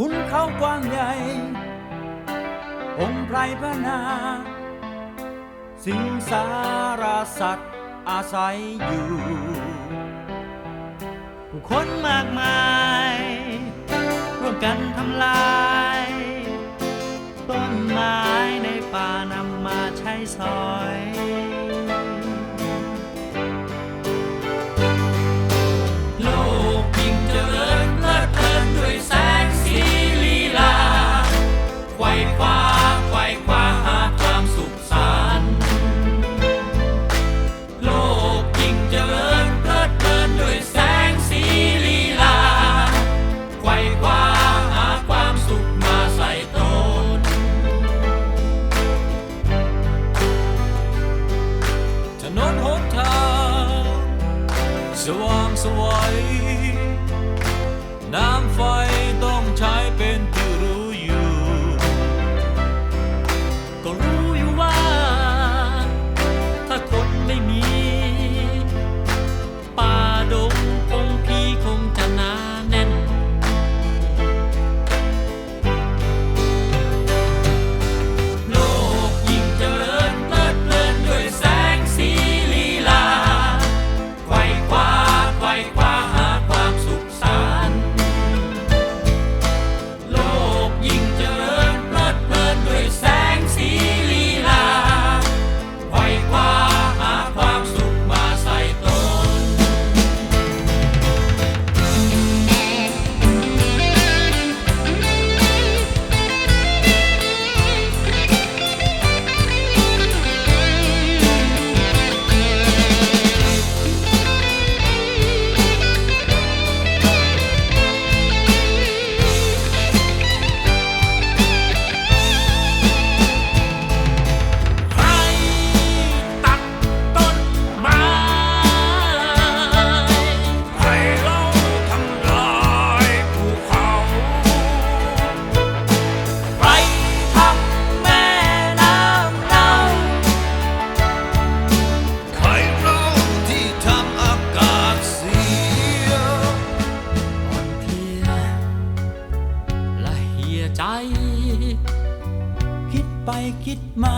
คุณเขากว้างใหญ่ องค์ไพรพนา สิงสารสัตว์อาศัยอยู่ ผู้คนมากมาย ร่วมกันทำลาย ต้นไม้ในป่านำมาใช้ซอย So I'm so varm, now I'm for ใจ คิดไปคิดมา